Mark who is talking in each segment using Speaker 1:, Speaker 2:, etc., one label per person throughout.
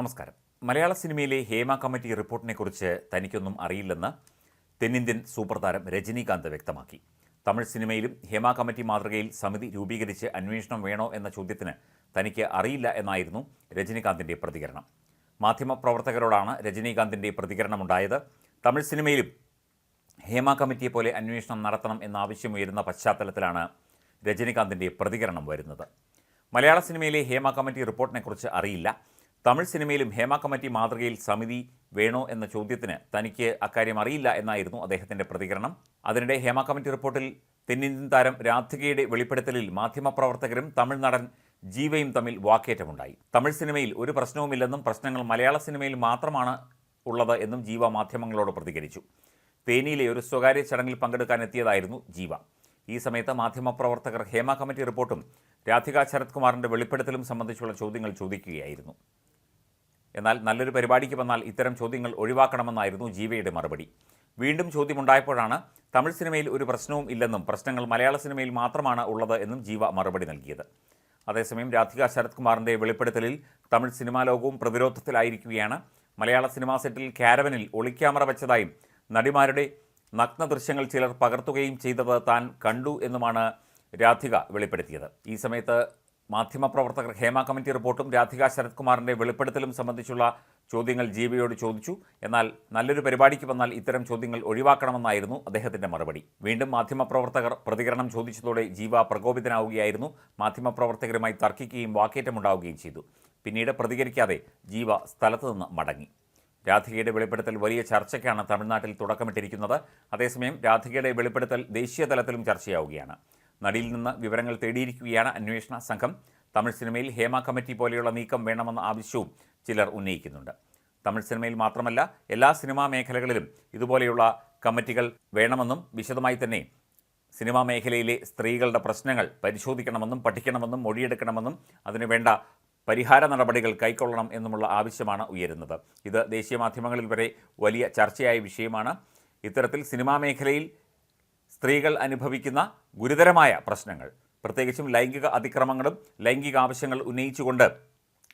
Speaker 1: നമസ്കാരം. മലയാള സിനിമയിലെ ഹേമ കമ്മിറ്റി റിപ്പോർട്ടിനെക്കുറിച്ച് തനിക്കൊന്നും അറിയില്ലെന്ന് തെന്നിന്ത്യൻ സൂപ്പർ താരം രജനീകാന്ത് വ്യക്തമാക്കി. തമിഴ് സിനിമയിലും ഹേമ കമ്മിറ്റി മാതൃകയിൽ സമിതി രൂപീകരിച്ച് അന്വേഷണം വേണോ എന്ന ചോദ്യത്തിന് തനിക്ക് അറിയില്ല എന്നായിരുന്നു രജനീകാന്തിന്റെ പ്രതികരണം. മാധ്യമപ്രവർത്തകരോടാണ് രജനീകാന്തിന്റെ പ്രതികരണമുണ്ടായത്. തമിഴ് സിനിമയിലും ഹേമ കമ്മിറ്റിയെ പോലെ അന്വേഷണം നടത്തണം എന്ന ആവശ്യമുയരുന്ന പശ്ചാത്തലത്തിലാണ് രജനീകാന്തിന്റെ പ്രതികരണം വരുന്നത്. മലയാള സിനിമയിലെ ഹേമ കമ്മിറ്റി റിപ്പോർട്ടിനെക്കുറിച്ച് അറിയില്ല. തമിഴ് സിനിമയിലും ഹേമ കമ്മിറ്റി മാതൃകയിൽ സമിതി വേണോ എന്ന ചോദ്യത്തിന് തനിക്ക് അക്കാര്യം അറിയില്ല എന്നായിരുന്നു അദ്ദേഹത്തിന്റെ പ്രതികരണം. അതിനിടെ ഹേമ കമ്മിറ്റി റിപ്പോർട്ടിൽ തെന്നിന്ത്യൻ താരം രാധികയുടെ വെളിപ്പെടുത്തലിൽ മാധ്യമപ്രവർത്തകരും തമിഴ് നടൻ ജീവയും തമ്മിൽ വാക്കേറ്റമുണ്ടായി. തമിഴ് സിനിമയിൽ ഒരു പ്രശ്നവുമില്ലെന്നും പ്രശ്നങ്ങൾ മലയാള സിനിമയിൽ മാത്രമാണ് ഉള്ളത് എന്നും ജീവ മാധ്യമങ്ങളോട് പ്രതികരിച്ചു. തേനിയിലെ ഒരു സ്വകാര്യ ചടങ്ങിൽ പങ്കെടുക്കാനെത്തിയതായിരുന്നു ജീവ. ഈ സമയത്ത് മാധ്യമപ്രവർത്തകർ ഹേമ കമ്മിറ്റി റിപ്പോർട്ടും രാധിക ശരത് കുമാറിന്റെ വെളിപ്പെടുത്തലും സംബന്ധിച്ചുള്ള ചോദ്യങ്ങൾ ചോദിക്കുകയായിരുന്നു. എന്നാൽ നല്ലൊരു പരിപാടിക്ക് വന്നാൽ ഇത്തരം ചോദ്യങ്ങൾ ഒഴിവാക്കണമെന്നായിരുന്നു ജീവയുടെ മറുപടി. വീണ്ടും ചോദ്യമുണ്ടായപ്പോഴാണ് തമിഴ് സിനിമയിൽ ഒരു പ്രശ്നവും ഇല്ലെന്നും പ്രശ്നങ്ങൾ മലയാള സിനിമയിൽ മാത്രമാണ് ഉള്ളത് എന്നും ജീവ മറുപടി നൽകിയത്. അതേസമയം രാധിക ശരത് കുമാറിന്റെ വെളിപ്പെടുത്തലിൽ തമിഴ് സിനിമാ ലോകവും പ്രതിരോധത്തിലായിരിക്കുകയാണ്. മലയാള സിനിമാ സെറ്റിൽ കാരവനിൽ ഒളിക്യാമറ വെച്ചതായും നടിമാരുടെ നഗ്ന ദൃശ്യങ്ങൾ ചിലർ പകർത്തുകയും ചെയ്തത് താൻ കണ്ടു എന്നുമാണ് രാധിക വെളിപ്പെടുത്തിയത്. ഈ സമയത്ത് മാധ്യമപ്രവർത്തകർ ഹേമ കമ്മിറ്റി റിപ്പോർട്ടും രാധിക ശരത് കുമാറിന്റെ വെളിപ്പെടുത്തലും സംബന്ധിച്ചുള്ള ചോദ്യങ്ങൾ ജീവയോട് ചോദിച്ചു. എന്നാൽ നല്ലൊരു പരിപാടിക്ക് വന്നാൽ ഇത്തരം ചോദ്യങ്ങൾ ഒഴിവാക്കണമെന്നായിരുന്നു അദ്ദേഹത്തിന്റെ മറുപടി. വീണ്ടും മാധ്യമപ്രവർത്തകർ പ്രതികരണം ചോദിച്ചതോടെ ജീവ പ്രകോപിതനാവുകയായിരുന്നു. മാധ്യമപ്രവർത്തകരുമായി തർക്കിക്കുകയും വാക്കേറ്റമുണ്ടാവുകയും ചെയ്തു. പിന്നീട് പ്രതികരിക്കാതെ ജീവ സ്ഥലത്തു നിന്ന് മടങ്ങി. രാധികയുടെ വെളിപ്പെടുത്തൽ വലിയ ചർച്ചയ്ക്കാണ് തമിഴ്നാട്ടിൽ തുടക്കമിട്ടിരിക്കുന്നത്. അതേസമയം രാധികയുടെ വെളിപ്പെടുത്തൽ ദേശീയ തലത്തിലും ചർച്ചയാവുകയാണ്. നടിയിൽ നിന്ന് വിവരങ്ങൾ തേടിയിരിക്കുകയാണ് അന്വേഷണ സംഘം. തമിഴ് സിനിമയിൽ ഹേമ കമ്മിറ്റി പോലെയുള്ള നീക്കം വേണമെന്ന ആവശ്യവും ചിലർ ഉന്നയിക്കുന്നുണ്ട്. തമിഴ് സിനിമയിൽ മാത്രമല്ല എല്ലാ സിനിമാ മേഖലകളിലും ഇതുപോലെയുള്ള കമ്മിറ്റികൾ വേണമെന്നും വിശദമായി തന്നെ സിനിമാ മേഖലയിലെ സ്ത്രീകളുടെ പ്രശ്നങ്ങൾ പരിശോധിക്കണമെന്നും പഠിക്കണമെന്നും മൊഴിയെടുക്കണമെന്നും അതിനുവേണ്ട പരിഹാര നടപടികൾ കൈക്കൊള്ളണം എന്നുമുള്ള ആവശ്യമാണ് ഉയരുന്നത്. ഇത് ദേശീയ മാധ്യമങ്ങളിൽ വരെ വലിയ ചർച്ചയായ വിഷയമാണ്. ഇത്തരത്തിൽ സിനിമാ മേഖലയിൽ സ്ത്രീകൾ അനുഭവിക്കുന്ന ഗുരുതരമായ പ്രശ്നങ്ങൾ. പ്രത്യേകിച്ചും ലൈംഗിക അതിക്രമങ്ങളും ലൈംഗിക ആവശ്യങ്ങൾ ഉന്നയിച്ചുകൊണ്ട്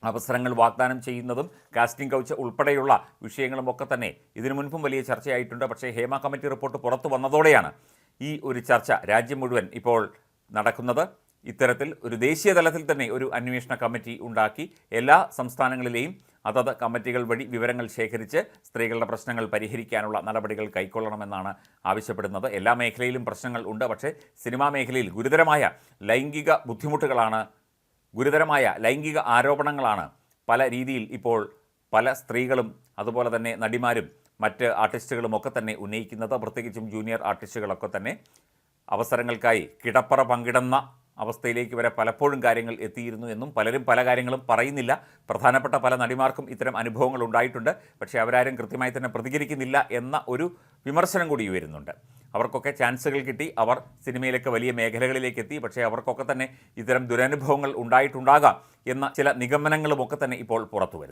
Speaker 1: അവസരങ്ങൾ വാഗ്ദാനം ചെയ്യുന്നതും കാസ്റ്റിംഗ് കൗച്ച് ഉൾപ്പെടെയുള്ള വിഷയങ്ങളും ഒക്കെ തന്നെ ഇതിനു മുൻപും വലിയ ചർച്ചയായിട്ടുണ്ട്. പക്ഷേ ഹേമ കമ്മിറ്റി റിപ്പോർട്ട് പുറത്തു വന്നതോടെയാണ് ഈ ഒരു ചർച്ച രാജ്യം മുഴുവൻ ഇപ്പോൾ നടക്കുന്നത്. ഇത്തരത്തിൽ ഒരു ദേശീയ തലത്തിൽ തന്നെ ഒരു അന്വേഷണ കമ്മിറ്റി ഉണ്ടാക്കി എല്ലാ സംസ്ഥാനങ്ങളിലെയും അതത് കമ്മിറ്റികൾ വഴി വിവരങ്ങൾ ശേഖരിച്ച് സ്ത്രീകളുടെ പ്രശ്നങ്ങൾ പരിഹരിക്കാനുള്ള നടപടികൾ കൈക്കൊള്ളണമെന്നാണ് ആവശ്യപ്പെടുന്നത്. എല്ലാ മേഖലയിലും പ്രശ്നങ്ങൾ ഉണ്ട്. പക്ഷേ സിനിമാ മേഖലയിൽ ഗുരുതരമായ ലൈംഗിക ബുദ്ധിമുട്ടുകളാണ് ഗുരുതരമായ ലൈംഗിക ആരോപണങ്ങളാണ് പല രീതിയിൽ ഇപ്പോൾ പല സ്ത്രീകളും അതുപോലെ തന്നെ നടിമാരും മറ്റ് ആർട്ടിസ്റ്റുകളും ഒക്കെ തന്നെ ഉന്നയിക്കുന്നത്. പ്രത്യേകിച്ചും ജൂനിയർ ആർട്ടിസ്റ്റുകളൊക്കെ തന്നെ അവസരങ്ങൾക്കായി കിടപ്പറ പങ്കിടുന്ന അവസ്ഥയിലേക്ക് വരെ പലപ്പോഴും കാര്യങ്ങൾ എത്തിയിരുന്നു എന്നും പലരും പല കാര്യങ്ങളും പറയുന്നില്ല. പ്രധാനപ്പെട്ട പല നടിമാർക്കും ഇത്തരം അനുഭവങ്ങൾ ഉണ്ടായിട്ടുണ്ട്. പക്ഷേ അവരാരും കൃത്യമായി തന്നെ പ്രതികരിക്കുന്നില്ല എന്ന ഒരു വിമർശനം കൂടി വരുന്നുണ്ട് അവർക്കൊക്കെ ചാൻസുകൾ കിട്ടി. അവർ സിനിമയിലൊക്കെ വലിയ മേഖലകളിലേക്ക് എത്തി പക്ഷേ അവർക്കൊക്കെ തന്നെ ഇത്തരം ദുരനുഭവങ്ങൾ ഉണ്ടായിട്ടുണ്ടാകാം എന്ന ചില നിഗമനങ്ങളുമൊക്കെ തന്നെ ഇപ്പോൾ പുറത്തു വരുന്നു